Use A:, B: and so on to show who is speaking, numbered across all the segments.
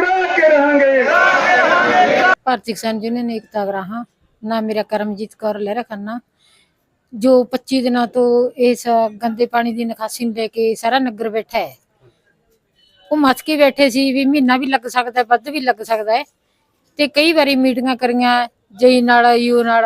A: ਕਰਾ ਕੇ ਰਹਾਂਗੇ।
B: ਭਾਰਤੀ ਕਿਸਾਨ ਯੂਨੀਅਨ ਏਕਤਾ ਗਰਾਹਾਂ, ਨਾ ਮੇਰਾ ਕਰਮਜੀਤ ਕੌਰ ਲਹਿਰਾ ਖੰਨਾ, ਜੋ 25 ਦਿਨਾਂ ਤੋਂ ਇਸ ਗੰਦੇ ਪਾਣੀ ਦੀ ਨਿਕਾਸੀ ਨੂੰ ਲੈ ਕੇ ਸਾਰਾ ਨਗਰ ਬੈਠਾ ਹੈ। ਉਹ ਮੱਚ ਕੇ ਬੈਠੇ ਸੀ ਵੀ ਮਹੀਨਾ ਵੀ ਲੱਗ ਸਕਦਾ, ਵੱਧ ਵੀ ਲੱਗ ਸਕਦਾ ਹੈ। ਤੇ ਕਈ ਵਾਰੀ ਮੀਟਿੰਗਾਂ ਕਰੀਆਂ ਜਈ ਨਾਲ, ਯੂ ਨਾਲ।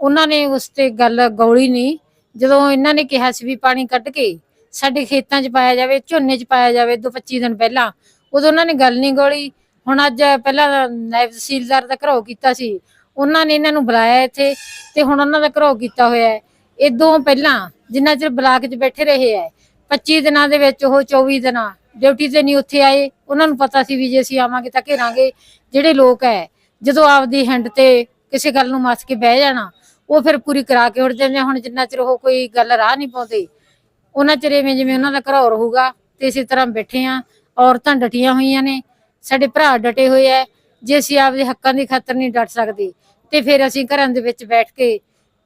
B: ਉਹਨਾਂ ਨੇ ਉਸ ਤੇ ਗੱਲ ਗੌਲੀ ਨਹੀਂ। ਜਦੋਂ ਇਹਨਾਂ ਨੇ ਕਿਹਾ ਸੀ ਵੀ ਪਾਣੀ ਕੱਢ ਕੇ ਸਾਡੇ ਖੇਤਾਂ 'ਚ ਪਾਇਆ ਜਾਵੇ, ਝੋਨੇ 'ਚ ਪਾਇਆ ਜਾਵੇ, ਦੋ 25 ਦਿਨ ਪਹਿਲਾਂ ਉਦੋਂ ਉਹਨਾਂ ਨੇ ਗੱਲ ਨਹੀਂ ਗੋਲੀ। ਹੁਣ ਅੱਜ ਪਹਿਲਾਂ ਨਾਇਬ ਤਹਿਸੀਲਦਾਰ ਦਾ ਘਰੋ ਕੀਤਾ ਸੀ। ਉਹਨਾਂ ਨੇ ਇਹਨਾਂ ਨੂੰ ਬੁਲਾਇਆ ਇੱਥੇ ਤੇ ਹੁਣ ਉਹਨਾਂ ਦਾ ਘਰੋ ਕੀਤਾ ਹੋਇਆ ਹੈ। ਇਦੋਂ ਪਹਿਲਾਂ ਜਿੰਨਾ ਚਿਰ ਬਲਾਕ 'ਚ ਬੈਠੇ ਰਹੇ ਹੈ 25 ਦਿਨਾਂ ਦੇ ਵਿੱਚ ਉਹ 24 ਦਿਨਾਂ ਡਿਊਟੀ ਤੇ ਨਹੀਂ ਉੱਥੇ ਆਏ। ਉਹਨਾਂ ਨੂੰ ਪਤਾ ਸੀ ਵੀ ਜੇ ਅਸੀਂ ਆਵਾਂਗੇ ਤਾਂ ਘੇਰਾਂਗੇ ਜਿਹੜੇ ਲੋਕ ਹੈ। ਜਦੋਂ ਆਪਦੀ ਹੈਂਡ ਤੇ ਕਿਸੇ ਗੱਲ ਨੂੰ ਮੱਸ ਕੇ ਬਹਿ ਜਾਣਾ, ਉਹ ਫਿਰ ਪੂਰੀ ਕਰਾ ਕੇ ਉੱਡ ਜਾਂਦੇ ਆ। ਹੁਣ ਜਿੰਨਾ ਚਿਰ ਉਹ ਕੋਈ ਗੱਲ ਰਾਹ ਨਹੀਂ ਪਾਉਂਦੇ, ਉਹਨਾਂ ਚਿਰ ਐਵੇਂ ਜਿਵੇਂ ਉਹਨਾਂ ਦਾ ਘਰੋਂ ਰਹੂਗਾ ਤੇ ਇਸੇ ਤਰ੍ਹਾਂ ਬੈਠੇ ਆ। ਔਰਤਾਂ ਡਟੀਆਂ ਹੋਈਆਂ ਨੇ, ਸਾਡੇ ਭਰਾ ਡਟੇ ਹੋਏ ਐ, ਜੇ ਅਸੀਂ ਆਪਦੇ ਹੱਕਾਂ ਦੀ ਖਾਤਰ ਨਹੀਂ ਡਟ ਸਕਦੇ, ਤੇ ਫਿਰ ਅਸੀਂ ਘਰਾਂ ਦੇ ਵਿੱਚ ਬੈਠ ਕੇ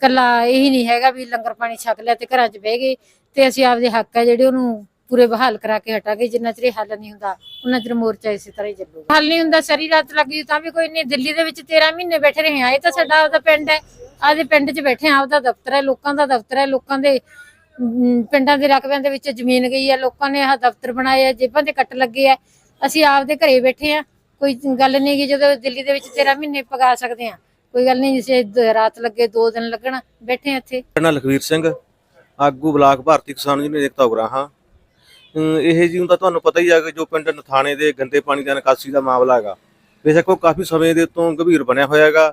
B: ਕੱਲਾ ਇਹੀ ਨਹੀਂ ਹੈਗਾ ਵੀ ਲੰਗਰ ਪਾਣੀ ਛਕ ਲਿਆ ਤੇ ਘਰਾਂ 'ਚ ਬਹਿ ਗਏ, ਤੇ ਅਸੀਂ ਆਪਦੇ ਹੱਕ ਹੈ ਜਿਹੜੇ ਉਹਨੂੰ ਪੂਰੇ ਬਹਾਲ ਕਰਾ ਕੇ ਹਟਾਂਗੇ, ਜਿੰਨਾ ਚਿਰ ਹੱਲ ਨਹੀਂ ਹੁੰਦਾ, ਉਹਨਾਂ ਚਿਰ ਮੋਰਚਾ ਇਸੇ ਤਰ੍ਹਾਂ ਹੀ ਚੱਲੂਗਾ। ਹੱਲ ਨਹੀਂ ਹੁੰਦਾ, ਸਾਰੀ ਰਾਤ ਲੱਗ ਜੂ ਤਾਂ ਵੀ ਕੋਈ ਨਹੀਂ, ਦਿੱਲੀ ਦੇ ਵਿੱਚ 13 ਮਹੀਨੇ ਬੈਠੇ ਰਹੇ ਆ ਇਹ ਤਾਂ ਸਾਡਾ ਆਪਦਾ ਪਿੰਡ ਹੈ ਆਪਦੇ ਪਿੰਡ 'ਚ ਬੈਠੇ ਆ ਆਪਦਾ ਦਫ਼ਤਰ ਹੈ ਲੋਕਾਂ ਦਾ ਦਫ਼ਤਰ ਹੈ ਲੋਕਾਂ ਦੇ ਪਿੰਡਾਂ ਦੇ ਰਕਬਿਆਂ ਦੇ ਵਿੱਚ ਜ਼ਮੀਨ ਗਈ ਹੈ, ਲੋਕਾਂ ਨੇ ਆਹ ਦਫ਼ਤਰ ਬਣਾਏ ਆ ਜੇਬਾਂ ਤੇ ਕੱਟ ਲੱਗੇ ਆ ਅਸੀਂ ਆਪਦੇ ਘਰੇ ਬੈਠੇ ਆ ਕੋਈ ਗੱਲ ਨਹੀਂ ਕਿ ਜਦੋਂ ਦਿੱਲੀ ਦੇ ਵਿੱਚ 13 ਮਹੀਨੇ ਪਗਾ ਸਕਦੇ ਆ ਕੋਈ ਗੱਲ ਨਹੀਂ ਜੇ ਰਾਤ ਲੱਗੇ 2 ਦਿਨ ਲੱਗਣ, ਬੈਠੇ ਇੱਥੇ।
C: ਮੇਰਾ ਲਖਵੀਰ ਸਿੰਘ, ਆਗੂ ਬਲਾਕ ਭਾਰਤੀ ਕਿਸਾਨ ਯੂਨੀਅਨ ਏਕਤਾ ਉਗਰਾਹਾਂ ਇਹ ਜੀ ਤਾਂ ਤੁਹਾਨੂੰ ਪਤਾ ਹੀ ਆ ਕਿ ਜੋ ਪਿੰਡ ਨਥਾਣੇ ਦੇ ਗੰਦੇ ਪਾਣੀ ਦਾ ਨਿਕਾਸੀ ਦਾ ਮਾਮਲਾ ਹੈਗਾ, ਬੇਸ਼ੱਕ ਉਹ ਕਾਫੀ ਸਮੇਂ ਦੇ ਤੋਂ ਗੰਭੀਰ ਬਣਿਆ ਹੋਇਆ ਹੈਗਾ,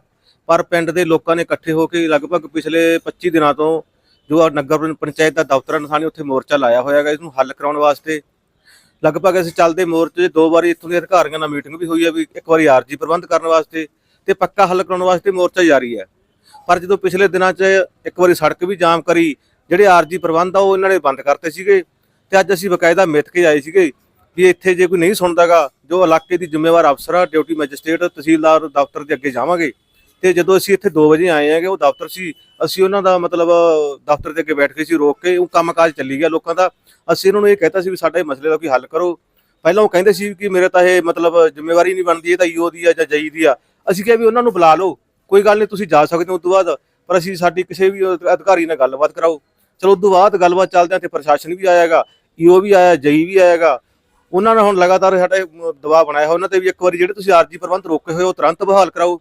C: ਪਰ ਪਿੰਡ ਦੇ ਲੋਕਾਂ ਨੇ ਇਕੱਠੇ ਹੋ ਕੇ ਲਗਭਗ ਪਿਛਲੇ 25 ਦਿਨਾਂ ਤੋਂ ਜੋ ਨਗਰ ਪੰਚਾਇਤ ਦਾ ਦਫ਼ਤਰ ਹੈ ਨਥਾਣੇ ਉੱਥੇ ਮੋਰਚਾ ਲਾਇਆ ਹੋਇਆ ਹੈਗਾ ਇਸ ਨੂੰ ਹੱਲ ਕਰਾਉਣ ਵਾਸਤੇ। ਲਗਭਗ ਅਸੀਂ ਚੱਲਦੇ ਮੋਰਚੇ 'ਚ ਦੋ ਵਾਰੀ ਇੱਥੋਂ ਦੇ ਅਧਿਕਾਰੀਆਂ ਨਾਲ ਮੀਟਿੰਗ ਵੀ ਹੋਈ ਹੈ ਵੀ ਇੱਕ ਵਾਰੀ ਆਰਜੀ ਪ੍ਰਬੰਧ ਕਰਨ ਵਾਸਤੇ ਤੇ ਪੱਕਾ ਹੱਲ ਕਰਾਉਣ ਵਾਸਤੇ ਮੋਰਚਾ ਜਾਰੀ ਹੈ ਪਰ ਜਦੋਂ ਪਿਛਲੇ ਦਿਨਾਂ 'ਚ ਇੱਕ ਵਾਰੀ ਸੜਕ ਵੀ ਜਾਮ ਕਰੀ, ਜਿਹੜੇ ਆਰਜੀ ਪ੍ਰਬੰਧ ਆ, ਉਹ ਇਹਨਾਂ ਨੇ ਬੰਦ ਕਰਤੇ ਸੀਗੇ ਤੇ ਅੱਜ ਅਸੀਂ ਬਕਾਇਦਾ ਮਿੱਥ ਕੇ ਆਏ ਸੀਗੇ ਵੀ ਇੱਥੇ ਜੇ ਕੋਈ ਨਹੀਂ ਸੁਣਦਾਗਾ ਜੋ ਇਲਾਕੇ ਦੀ ਜ਼ਿੰਮੇਵਾਰ ਅਫਸਰ ਆ, ਡਿਊਟੀ ਮੈਜਿਸਟ੍ਰੇਟ, ਤਹਿਸੀਲਦਾਰ, ਦਫ਼ਤਰ ਦੇ ਅੱਗੇ ਜਾਵਾਂਗੇ ਤੇ ਜਦੋਂ ਅਸੀਂ ਇੱਥੇ 2 ਵਜੇ ਆਏ ਆਂਗੇ ਉਹ ਦਫ਼ਤਰ ਸੀ, ਅਸੀਂ ਉਹਨਾਂ ਦਾ ਮਤਲਬ ਦਫ਼ਤਰ ਦੇ ਅੱਗੇ ਬੈਠ ਕੇ ਸੀ, ਰੋਕ ਕੇ, ਉਹ ਕੰਮਕਾਜ ਚੱਲੀ ਗਿਆ ਲੋਕਾਂ ਦਾ। ਅਸੀਂ ਉਹਨਾਂ ਨੂੰ ਇਹ ਕਹਿਤਾ ਸੀ ਵੀ ਸਾਡੇ ਮਸਲੇ ਦਾ ਕੋਈ ਹੱਲ ਕਰੋ। ਪਹਿਲਾਂ ਉਹ ਕਹਿੰਦੇ ਸੀ ਕਿ ਮੇਰੇ ਤਾਂ ਇਹ ਮਤਲਬ ਜ਼ਿੰਮੇਵਾਰੀ ਨਹੀਂ ਬਣਦੀ, ਇਹ ਤਾਂ ਈਓ ਦੀ ਆ ਜਾਂ ਜਈ ਦੀ ਆ। ਅਸੀਂ ਕਿਹਾ ਵੀ ਉਹਨਾਂ ਨੂੰ ਬੁਲਾ ਲਓ, ਕੋਈ ਗੱਲ ਨਹੀਂ, ਤੁਸੀਂ ਜਾ ਸਕਦੇ ਹੋ ਉਸ ਤੋਂ ਬਾਅਦ, ਪਰ ਅਸੀਂ ਸਾਡੀ ਕਿਸੇ ਵੀ ਅਧਿਕਾਰੀ ਨਾਲ ਗੱਲਬਾਤ ਕਰਾਓ। ਚਲੋ ਉਸ ਤੋਂ ਬਾਅਦ ਗੱਲਬਾਤ ਚੱਲਦਿਆਂ ਤੇ ਪ੍ਰਸ਼ਾਸਨ ਵੀ ਆਏਗਾ ਈਓ ਵੀ ਆਇਆ, ਜਈ ਵੀ ਆਏਗਾ ਉਹਨਾਂ ਨੇ ਹੁਣ ਲਗਾਤਾਰ ਸਾਡੇ ਦਬਾਅ ਬਣਾਇਆ ਹੋਇਆ, ਉਹਨਾਂ ਤੇ ਵੀ ਇੱਕ ਵਾਰੀ ਜਿਹੜੇ ਤੁਸੀਂ ਆਰਜੀ ਪ੍ਰਬੰਧ ਰੋਕੇ ਹੋਏ, ਉਹ ਤੁਰੰਤ ਬਹਾਲ ਕਰਾਓ।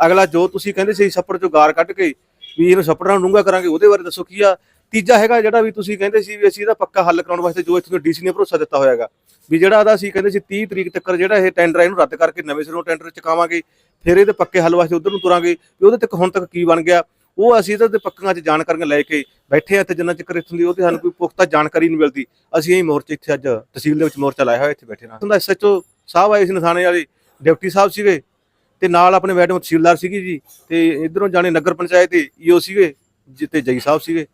C: ਅਗਲਾ ਜੋ ਤੁਸੀਂ ਕਹਿੰਦੇ ਸੀ ਛੱਪੜ ਚੋਂ ਗਾਰ ਕੱਢ ਕੇ ਵੀ ਇਹਨੂੰ ਛੱਪੜਾਂ ਨੂੰ ਡੂੰਘਾ ਕਰਾਂਗੇ, ਉਹਦੇ ਬਾਰੇ ਦੱਸੋ ਕੀ ਆ? ਤੀਜਾ ਹੈਗਾ ਜਿਹੜਾ ਵੀ ਤੁਸੀਂ ਕਹਿੰਦੇ ਸੀ ਵੀ ਅਸੀਂ ਇਹਦਾ ਪੱਕਾ ਹੱਲ ਕਰਾਉਣ ਵਾਸਤੇ ਜੋ ਇੱਥੋਂ ਡੀਸੀ ਨੇ ਭਰੋਸਾ ਦਿੱਤਾ ਹੋਇਆ ਹੈਗਾ। ਵੀ ਜਿਹੜਾ ਇਹਦਾ ਅਸੀਂ ਕਹਿੰਦੇ ਸੀ 30 ਤਰੀਕ ਤੱਕ ਜਿਹੜਾ ਇਹ ਟੈਂਡਰ ਆ, ਇਹਨੂੰ ਰੱਦ ਕਰਕੇ ਨਵੇਂ ਸਿਰੋਂ ਟੈਂਡਰ ਚੁਕਾਵਾਂਗੇ, ਫਿਰ ਇਹਦੇ ਪੱਕੇ ਹੱਲ ਵਾਸਤੇ ਉਧਰ ਨੂੰ ਤੁਰਾਂਗੇ, ਵੀ ਉਹਦੇ ਤੱਕ ਹੁਣ ਤੱਕ ਕੀ ਬਣ ਗਿਆ? ਉਹ ਅਸੀਂ ਇਹਦੇ ਪੱਕਾਂ 'ਚ ਜਾਣਕਾਰੀਆਂ ਲੈ ਕੇ ਬੈਠੇ ਆ ਤੇ ਜਿੰਨਾ ਚਿਰ ਇੱਥੋਂ ਦੀ ਉਹਦੀ ਸਾਨੂੰ ਕੋਈ ਪੁਖਤਾ ਜਾਣਕਾਰੀ ਨਹੀਂ ਮਿਲਦੀ। ਅਸੀਂ ਇਹ ਮੋਰਚੇ ਇੱਥੇ ਅੱਜ ਤਹਿਸੀਲ ਦੇ ਵਿੱਚ ਮੋਰਚਾ ਲਾਇਆ ਹੋਇਆ, ਇੱਥੇ ਬੈਠੇ ਨਾ ਹੁੰਦਾ ਐਸਐਚਓ ਸਾਹਿਬ ਆਏ ਸੀ ਨਥਾਣੇ ਵਾਲੇ, ਡਿਪਟੀ ਸਾਹਿਬ ਸੀਗੇ ਤੇ ਨਾਲ ਆਪਣੇ ਮੈਡਮ ਤਹਿਸੀਲਦਾਰ ਸੀਗੀ ਜੀ ਤੇ ਇਧਰੋਂ ਜਾਣੇ ਨਗਰ ਪੰਚਾਇਤ ਦੇ ਈਓ ਸੀਗੇ ਜਿੱਤੇ ਜਈ ਸਾਹਿਬ ਸੀਗੇ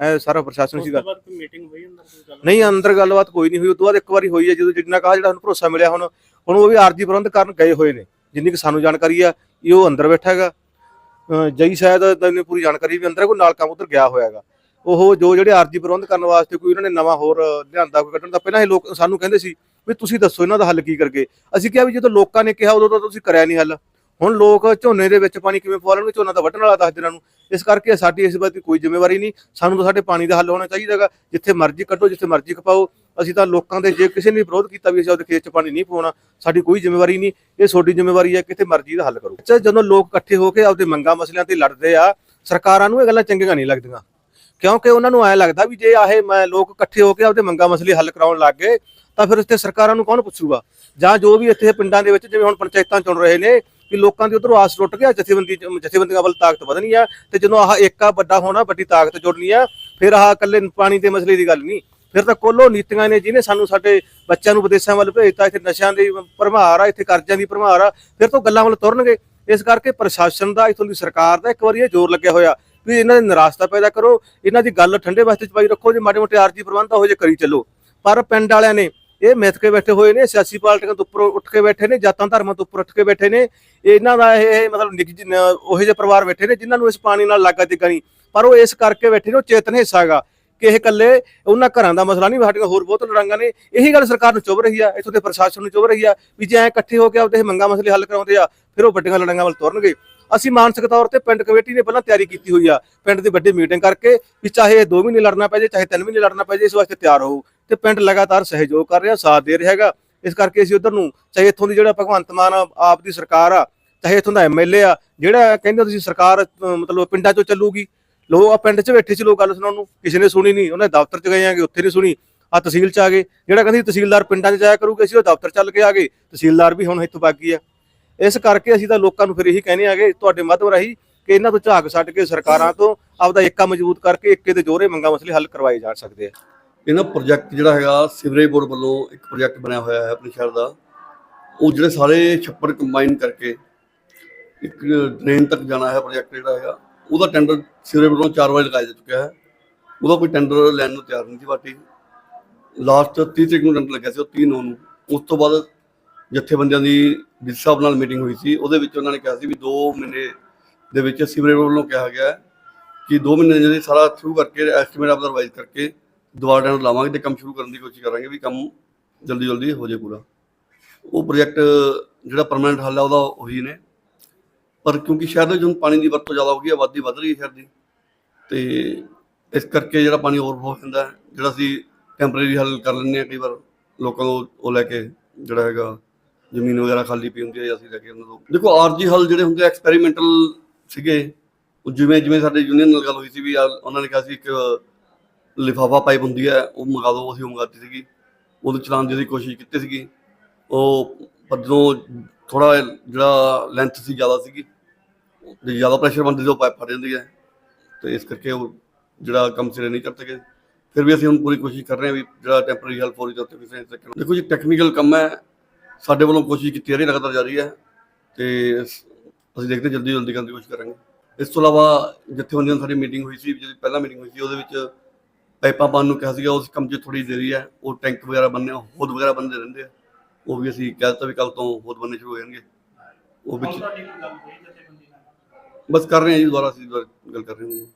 C: ਇਹ ਸਾਰਾ ਪ੍ਰਸ਼ਾਸਨ ਸੀਗਾ।
D: ਮੀਟਿੰਗ ਹੋਈ ਅੰਦਰ ਕੋਈ ਗੱਲ
C: ਨਹੀਂ ਅੰਦਰ ਗੱਲਬਾਤ ਕੋਈ ਨਹੀਂ ਹੋਈ ਉਸ ਤੋਂ ਬਾਅਦ ਇੱਕ ਵਾਰੀ ਹੋਈ ਹੈ ਜਦੋਂ ਜਿੰਨਾ ਕਹਾ ਜਿਹੜਾ ਸਾਨੂੰ ਭਰੋਸਾ ਮਿਲਿਆ ਹੁਣ ਹੁਣ ਉਹ ਵੀ ਆਰਜੀ ਪ੍ਰਬੰਧ ਕਰਨ ਗਏ ਹੋਏ ਨੇ ਜਿੰਨੀ ਕਿ ਸਾਨੂੰ ਜਾਣਕਾਰੀ ਆ ਇਹ ਉਹ ਅੰਦਰ ਬੈਠਾ ਹੈਗਾ। ਜਈ ਸ਼ਾਇਦ ਤੈਨੂੰ ਪੂਰੀ ਜਾਣਕਾਰੀ ਵੀ ਅੰਦਰ ਕੋਈ ਨਾਲ ਕੰਮ ਉਧਰ ਗਿਆ ਹੋਇਆਗਾ ਉਹ ਜੋ ਜਿਹੜੇ ਆਰਜੀ ਪ੍ਰਬੰਧ ਕਰਨ ਵਾਸਤੇ ਕੋਈ ਉਹਨਾਂ ਨੇ ਨਵਾਂ ਹੋਰ ਲਿਆਂਦਾ ਕੋਈ ਕੱਢਣ ਦਾ ਪਹਿਲਾਂ ਇਹ ਲੋਕ ਸਾਨੂੰ ਕਹਿੰਦੇ ਸੀ ਵੀ ਤੁਸੀਂ ਦੱਸੋ ਇਹਨਾਂ ਦਾ ਹੱਲ ਕੀ ਕਰਕੇ। ਅਸੀਂ ਕਿਹਾ ਵੀ ਜਦੋਂ ਲੋਕਾਂ ਨੇ ਕਿਹਾ, ਉਦੋਂ ਤਾਂ ਤੁਸੀਂ ਕਰਿਆ ਨਹੀਂ ਹੱਲ। ਹੁਣ ਲੋਕ ਝੋਨੇ ਦੇ ਵਿੱਚ ਪਾਣੀ ਕਿਵੇਂ ਪਵਾ ਲੈਣਗੇ ਝੋਨਾ ਤਾਂ ਵੱਢਣ ਵਾਲਾ ਦੱਸ ਦਿਨਾਂ ਨੂੰ। ਇਸ ਕਰਕੇ ਸਾਡੀ ਇਸ ਬਾਤ ਦੀ ਕੋਈ ਜ਼ਿੰਮੇਵਾਰੀ ਨਹੀਂ। ਸਾਨੂੰ ਤਾਂ ਸਾਡੇ ਪਾਣੀ ਦਾ ਹੱਲ ਹੋਣਾ ਚਾਹੀਦਾਗਾ ਜਿੱਥੇ ਮਰਜ਼ੀ ਕੱਢੋ, ਜਿੱਥੇ ਮਰਜ਼ੀ ਖਪਾਓ। ਅਸੀਂ ਤਾਂ ਲੋਕਾਂ ਦੇ ਜੇ ਕਿਸੇ ਨੇ ਵਿਰੋਧ ਕੀਤਾ ਵੀ ਅਸੀਂ ਉਹਦੇ ਖੇਤ 'ਚ ਪਾਣੀ ਨਹੀਂ ਪਾਉਣਾ ਸਾਡੀ ਕੋਈ ਜ਼ਿੰਮੇਵਾਰੀ ਨਹੀਂ। ਇਹ ਤੁਹਾਡੀ ਜ਼ਿੰਮੇਵਾਰੀ ਹੈ ਕਿਤੇ ਮਰਜ਼ੀ ਦਾ ਹੱਲ ਕਰੋ। ਅੱਛਾ, ਜਦੋਂ ਲੋਕ ਇਕੱਠੇ ਹੋ ਕੇ ਆਪਦੇ ਮੰਗਾਂ ਮਸਲਿਆਂ ਤੇ ਲੜਦੇ ਆ, ਸਰਕਾਰਾਂ ਨੂੰ ਇਹ ਗੱਲਾਂ ਚੰਗੀਆਂ ਨਹੀਂ ਲੱਗਦੀਆਂ। ਕਿਉਂਕਿ ਉਹਨਾਂ ਨੂੰ ਐ ਲੱਗਦਾ ਵੀ ਜੇ ਆਹੇ ਮੈਂ ਲੋਕ ਇਕੱਠੇ ਹੋ ਕੇ ਆਪਦੇ ਮੰਗਾਂ ਮਸਲੇ ਹੱਲ ਕਰਾਉਣ ਲੱਗ ਗਏ ਤਾਂ ਫਿਰ ਇੱਥੇ ਸਰਕਾਰਾਂ ਨੂੰ ਕੌਣ ਪੁੱਛੂਗਾ? ਜਾਂ ਜੋ ਵੀ ਇੱਥੇ ਪਿੰਡਾਂ ਦੇ ਵਿੱਚ ਜਿਵੇਂ ਹੁਣ ਪੰਚਾਇਤਾਂ ਚੁਣ ਰਹੇ ਨੇ ਕਿ ਲੋਕਾਂ ਦੀ ਉਧਰੋਂ ਆਸ ਟੁੱਟ ਗਿਆ, ਜਥੇਬੰਦੀ ਜਥੇਬੰਦੀਆਂ ਵੱਲ ਤਾਕਤ ਵਧਣੀ ਆ, ਤੇ ਜਦੋਂ ਆਹ ਏਕਾ ਵੱਡਾ ਹੋਣਾ, ਵੱਡੀ ਤਾਕਤ ਜੁੜਨੀ ਆ, ਫਿਰ ਆਹ ਇਕੱਲੇ ਪਾਣੀ ਦੇ ਮਸਲੇ ਦੀ ਗੱਲ ਨਹੀਂ। ਫਿਰ ਤਾਂ ਕੋਲੋ ਨੀਤੀਆਂ ਨੇ ਜਿਹਨੇ ਸਾਨੂੰ ਸਾਡੇ ਬੱਚਿਆਂ ਨੂੰ ਵਿਦੇਸ਼ਾਂ ਵੱਲ ਭੇਜਤਾ, ਇੱਥੇ ਨਸ਼ਿਆਂ ਦੀ ਭਰਮਾਰ ਆ, ਇੱਥੇ ਕਰਜ਼ਿਆਂ ਦੀ ਭਰਮਾਰ ਆ, ਫਿਰ ਤੋਂ ਗੱਲਾਂ ਵੱਲ ਤੁਰਨਗੇ। ਇਸ ਕਰਕੇ ਪ੍ਰਸ਼ਾਸਨ ਦਾ, ਇਥੋਂ ਦੀ ਸਰਕਾਰ ਦਾ ਇੱਕ ਵਾਰੀ ਇਹ ਜ਼ੋਰ ਲੱਗਿਆ ਹੋਇਆ, ਵੀ ਇਹਨਾਂ ਦੀ ਨਿਰਾਸ਼ਤਾ ਪੈਦਾ ਕਰੋ, ਇਹਨਾਂ ਦੀ ਗੱਲ ਠੰਡੇ ਵਾਸਤੇ ਚ ਪਾਈ ਰੱਖੋ, ਜੇ ਮਾੜੇ ਮੋਟੇ ਆਰਜੀ ਪ੍ਰਬੰਧ ਆ, ਉਹ ਜੇ ਕਰੀ ਚੱਲੋ। ਪਰ ਪਿੰਡ ਵਾਲਿਆਂ ਨੇ ਇਹ ਮਿੱਥ ਕੇ ਬੈਠੇ ਹੋਏ ਨੇ, ਸਿਆਸੀ ਪਾਰਟੀਆਂ ਤੋਂ ਉੱਪਰ ਉੱਠ ਕੇ ਬੈਠੇ ਨੇ, ਜਾਤਾਂ ਧਰਮਾਂ ਤੋਂ ਉੱਪਰ ਉੱਠ ਕੇ ਬੈਠੇ ਨੇ। ਇਹਨਾਂ ਦਾ ਇਹ ਮਤਲਬ ਨਿੱਜੀ ਉਹੇ ਜਿਹੇ ਪਰਿਵਾਰ ਬੈਠੇ ਨੇ ਜਿਨ੍ਹਾਂ ਨੂੰ ਇਸ ਪਾਣੀ ਨਾਲ ਲਾਗਾ ਤੇ ਨਹੀਂ ਪਰ ਉਹ ਇਸ ਕਰਕੇ ਬੈਠੇ ਨੇ, ਉਹ ਚੇਤਨ ਹਿੱਸਾ ਹੈਗਾ। ਕਿ ਇਹ ਇਕੱਲੇ ਉਹਨਾਂ ਘਰਾਂ ਦਾ ਮਸਲਾ ਨਹੀਂ, ਸਾਡੀਆਂ ਹੋਰ ਬਹੁਤ ਲੜਾਈਆਂ ਨੇ। ਇਹੀ ਗੱਲ ਸਰਕਾਰ ਨੂੰ ਚੁੱਭ ਰਹੀ ਆ, ਇੱਥੋਂ ਦੇ ਪ੍ਰਸ਼ਾਸਨ ਨੂੰ ਚੁੱਭ ਰਹੀ ਆ ਵੀ ਜੇ ਐ ਇਕੱਠੇ ਹੋ ਕੇ ਆਪਦੇ ਇਹ ਮੰਗਾਂ ਮਸਲੇ ਹੱਲ ਕਰਾਉਂਦੇ ਆ, ਫਿਰ ਉਹ ਵੱਡੀਆਂ ਲੜਾਈਆਂ ਵੱਲ ਤੁਰਨਗੇ। ਅਸੀਂ ਮਾਨਸਿਕ ਤੌਰ ਤੇ ਪਿੰਡ ਕਮੇਟੀ ਨੇ ਪਹਿਲਾਂ ਤਿਆਰੀ ਕੀਤੀ ਹੋਈ ਆ, ਪਿੰਡ ਦੀ ਵੱਡੀ ਮੀਟਿੰਗ ਕਰਕੇ ਵੀ ਚਾਹੇ 2 ਮਹੀਨੇ ਲੜਨਾ ਪੈ ਜਾਏ, ਚਾਹੇ 3 ਮਹੀਨੇ ਲੜਨਾ ਪੈ ਜਾਏ, ਇਸ ਵਾਸਤੇ ਤਿਆਰ ਹੋ ਤੇ ਪਿੰਡ ਲਗਾਤਾਰ ਸਹਿਯੋਗ ਕਰ ਰਿਹਾ, ਸਾਥ ਦੇ ਰਿਹਾ ਹੈਗਾ। ਇਸ ਕਰਕੇ ਅਸੀਂ ਉਧਰ ਨੂੰ ਚਾਹੇ ਇੱਥੋਂ ਦੀ ਜਿਹੜਾ ਭਗਵੰਤ ਮਾਨ ਆਪ ਦੀ ਸਰਕਾਰ ਆ, ਚਾਹੇ ਇੱਥੋਂ ਦਾ ਐਮਐਲਏ ਆ, ਜਿਹੜਾ ਕਹਿੰਦੇ ਤੁਸੀਂ ਸਰਕਾਰ ਮਤਲਬ ਪਿੰਡਾਂ ਚੋਂ ਚੱਲੂਗੀ। ਲੋਕ ਆ ਪਿੰਡ 'ਚ ਬੈਠੇ ਸੀ ਲੋਕ ਗੱਲ ਸੁਣਾਉਣ ਨੂੰ, ਕਿਸੇ ਨੇ ਸੁਣੀ ਨਹੀਂ, ਉਹਨੇ ਦਫ਼ਤਰ 'ਚ ਗਏ ਆਗੇ ਉੱਥੇ ਨਹੀਂ ਸੁਣੀ। ਆ ਤਹਿਸੀਲ 'ਚ ਆ ਗਏ। ਜਿਹੜਾ ਕਹਿੰਦੀ ਤਹਿਸੀਲਦਾਰ ਪਿੰਡਾਂ 'ਚ ਜਾਇਆ ਕਰੂਗੇ, ਅਸੀਂ ਉਹ ਦਫ਼ਤਰ ਚੱਲ ਕੇ ਆ ਗਏ। ਤਹਿਸੀਲਦਾਰ ਵੀ ਹੁਣ ਇੱਥੋਂ ਬਾਕੀ ਆ। ਇਸ ਕਰਕੇ ਅਸੀਂ ਤਾਂ ਲੋਕਾਂ ਨੂੰ ਫਿਰ ਇਹੀ ਕਹਿੰਦੇ ਆਗੇ ਤੁਹਾਡੇ ਮਾਧਵ ਰਾਹੀਂ ਕਿ ਇਹਨਾਂ ਤੋਂ ਝਾਕ ਛੱਡ ਕੇ ਸਰਕਾਰਾਂ ਤੋਂ ਆਪਦਾ ਏਕਾ ਮਜ਼ਬੂਤ ਕਰਕੇ ਏਕੇ ਦੇ ਜੋਰੇ ਮੰਗਾ ਮਸਲੇ ਹੱਲ ਕਰਵਾਏ ਜਾ ਸਕਦੇ ਆ।
A: ਇਹਨਾਂ ਪ੍ਰੋਜੈਕਟ ਜਿਹੜਾ ਹੈਗਾ, ਸਿਵਰੇਜ ਬੋਰਡ ਵੱਲੋਂ ਇੱਕ ਪ੍ਰੋਜੈਕਟ ਬਣਿਆ ਹੋਇਆ ਹੈ ਆਪਣੇ ਸ਼ਹਿਰ ਦਾ। ਉਹ ਜਿਹੜੇ ਸਾਰੇ ਛੱਪੜ ਕੰਬਾਈਨ ਕਰਕੇ ਇੱਕ ਡਰੇਨ ਤੱਕ ਜਾਣਾ ਹੈ ਪ੍ਰੋਜੈਕਟ ਜਿਹੜਾ ਹੈਗਾ, ਉਹਦਾ ਟੈਂਡਰ ਸਿਵਰੇਜ ਵੱਲੋਂ 4 ਵਜੇ ਲਗਾਇਆ ਜਾ ਚੁੱਕਿਆ ਹੈ। ਉਹਦਾ ਕੋਈ ਟੈਂਡਰ ਲੈਣ ਨੂੰ ਤਿਆਰ ਨਹੀਂ ਸੀ ਪਾਰਟੀ ਲਾਸਟ 30 ਤਰੀਕ ਨੂੰ ਟੈਂਡਰ ਲੱਗਿਆ ਸੀ ਉਹ 3 ਨੂੰ ਨੂੰ। ਉਸ ਤੋਂ ਬਾਅਦ ਜਥੇਬੰਦੀਆਂ ਦੀ ਡੀ ਸਾਹਿਬ ਨਾਲ ਮੀਟਿੰਗ ਹੋਈ ਸੀ। ਉਹਦੇ ਵਿੱਚ ਉਹਨਾਂ ਨੇ ਕਿਹਾ ਸੀ ਵੀ 2 ਮਹੀਨੇ ਦੇ ਵਿੱਚ ਸਿਵਰੇਜ ਵੱਲੋਂ ਕਿਹਾ ਗਿਆ ਕਿ 2 ਮਹੀਨੇ ਜਿਹੜੇ ਸਾਰਾ ਥਰੂ ਕਰਕੇ ਐਸਟੀਮੇਟ ਆਪਦਾ ਰਿਵਾਈਜ਼ ਕਰਕੇ ਦੁਬਾਰਾ ਨੂੰ ਲਾਵਾਂਗੇ ਤੇ ਕੰਮ ਸ਼ੁਰੂ ਕਰਨ ਦੀ ਕੋਸ਼ਿਸ਼ ਕਰਾਂਗੇ ਵੀ ਕੰਮ ਜਲਦੀ ਜਲਦੀ ਹੋ ਜਾਏ ਪੂਰਾ। ਉਹ ਪ੍ਰੋਜੈਕਟ ਜਿਹੜਾ ਪਰਮਨੈਂਟ ਹੱਲ ਹੈ ਉਹਦਾ ਉਹੀ ਨੇ। ਪਰ ਕਿਉਂਕਿ ਸ਼ਹਿਰ ਦੇ ਵਿੱਚ ਹੁਣ ਪਾਣੀ ਦੀ ਵਰਤੋਂ ਜ਼ਿਆਦਾ ਹੋ ਗਈ ਆਬਾਦੀ ਵੱਧ ਰਹੀ ਹੈ ਸ਼ਹਿਰ ਦੀ। ਤੇ ਇਸ ਕਰਕੇ ਜਿਹੜਾ ਪਾਣੀ ਓਵਰਫਲੋ ਹੁੰਦਾ ਜਿਹੜਾ ਅਸੀਂ ਟੈਂਪਰੇਰੀ ਹੱਲ ਕਰ ਲੈਂਦੇ ਹਾਂ ਕਈ ਵਾਰ, ਲੋਕਾਂ ਤੋਂ ਉਹ ਲੈ ਕੇ ਜਿਹੜਾ ਹੈਗਾ ਜ਼ਮੀਨ ਵਗੈਰਾ ਖਾਲੀ ਪਈ ਹੁੰਦੀ ਹੈ ਜਾਂ ਅਸੀਂ ਲੈ ਕੇ ਉਹਨਾਂ ਤੋਂ ਦੇਖੋ ਆਰਜੀ ਹੱਲ ਜਿਹੜੇ ਹੁੰਦੇ ਐਕਸਪੈਰੀਮੈਂਟਲ ਸੀਗੇ। ਜਿਵੇਂ ਜਿਵੇਂ ਸਾਡੇ ਯੂਨੀਅਨ ਨਾਲ ਗੱਲ ਹੋਈ ਸੀ ਵੀ ਯਾਰ ਉਹਨਾਂ ਨੇ ਕਿਹਾ ਸੀ ਇੱਕ ਲਿਫਾਫਾ ਪਾਈਪ ਹੁੰਦੀ ਹੈ, ਉਹ ਮੰਗਾ ਦਿਓ ਅਸੀਂ ਉਹ ਮੰਗਾਤੀ ਸੀਗੀ। ਉਹਦੇ ਚਲਾਉਣ ਦੀ ਅਸੀਂ ਕੋਸ਼ਿਸ਼ ਕੀਤੀ ਸੀਗੀ। ਉਹ ਪਰ ਜਦੋਂ ਥੋੜਾ ਜਿਹੜਾ ਲੈਂਥ ਸੀ ਜ਼ਿਆਦਾ ਸੀਗੀ ਜੇ ਜ਼ਿਆਦਾ ਪ੍ਰੈਸ਼ਰ ਬਣਦੀ ਸੀ ਉਹ ਪਾਈਪ ਫਟ ਜਾਂਦੀ ਹੈ। ਤੇ ਇਸ ਕਰਕੇ ਉਹ ਜਿਹੜਾ ਕੰਮ ਸਿਰੇ ਨਹੀਂ ਕਰ ਸਕੇ। ਫਿਰ ਵੀ ਅਸੀਂ ਹੁਣ ਪੂਰੀ ਕੋਸ਼ਿਸ਼ ਕਰ ਰਹੇ ਹਾਂ ਵੀ ਜਿਹੜਾ ਟੈਂਪਰੇਰੀ ਹੈਲਪ ਫੌਰੀ ਤੌਰ ਤੇ ਕਿਸੇ ਤਰੀਕੇ ਨਾਲ ਦੇਖੋ ਜੀ ਟੈਕਨੀਕਲ ਕੰਮ ਹੈ। ਸਾਡੇ ਵੱਲੋਂ ਕੋਸ਼ਿਸ਼ ਕੀਤੀ ਜਾ ਰਹੀ ਹੈ, ਲਗਾਤਾਰ ਜਾਰੀ ਹੈ। ਤੇ ਅਸੀਂ ਦੇਖਦੇ ਹਾਂ, ਜਲਦੀ ਜਲਦੀ ਕਰਨ ਦੀ ਕੋਸ਼ਿਸ਼ ਕਰਾਂਗੇ। ਇਸ ਤੋਂ ਇਲਾਵਾ ਜਿੱਥੇ ਹੁੰਦੀ ਸਾਡੀ ਮੀਟਿੰਗ ਹੋਈ ਸੀ, ਜਿਹੜੀ ਪਹਿਲਾਂ ਮੀਟਿੰਗ ਹੋਈ ਸੀ, ਉਹਦੇ ਵਿੱਚ ਪਾਈਪਾਂ ਪਾਉਣ ਨੂੰ ਕਿਹਾ ਸੀਗਾ ਉਸ ਕੰਮ 'ਚ ਥੋੜੀ ਦੇਰੀ ਹੈ ਉਹ ਟੈਂਕ ਵਗੈਰਾ ਬੰਨੇ ਹੋਦ ਵਗੈਰਾ ਬੰਦੇ ਰਹਿੰਦੇ ਆ। ਉਹ ਵੀ ਅਸੀਂ ਕਹਿ ਦਿੱਤਾ ਵੀ ਕੱਲ ਤੋਂ ਹੋਦ ਬੰਨੇ ਸ਼ੁਰੂ ਹੋ ਜਾਣਗੇ। ਉਹ ਵਿੱਚ ਬਸ ਕਰ ਰਹੇ ਹਾਂ ਜੀ ਦੁਬਾਰਾ ਅਸੀਂ ਦੁਬਾਰਾ ਗੱਲ ਕਰ ਰਹੇ ਹਾਂ ਜੀ।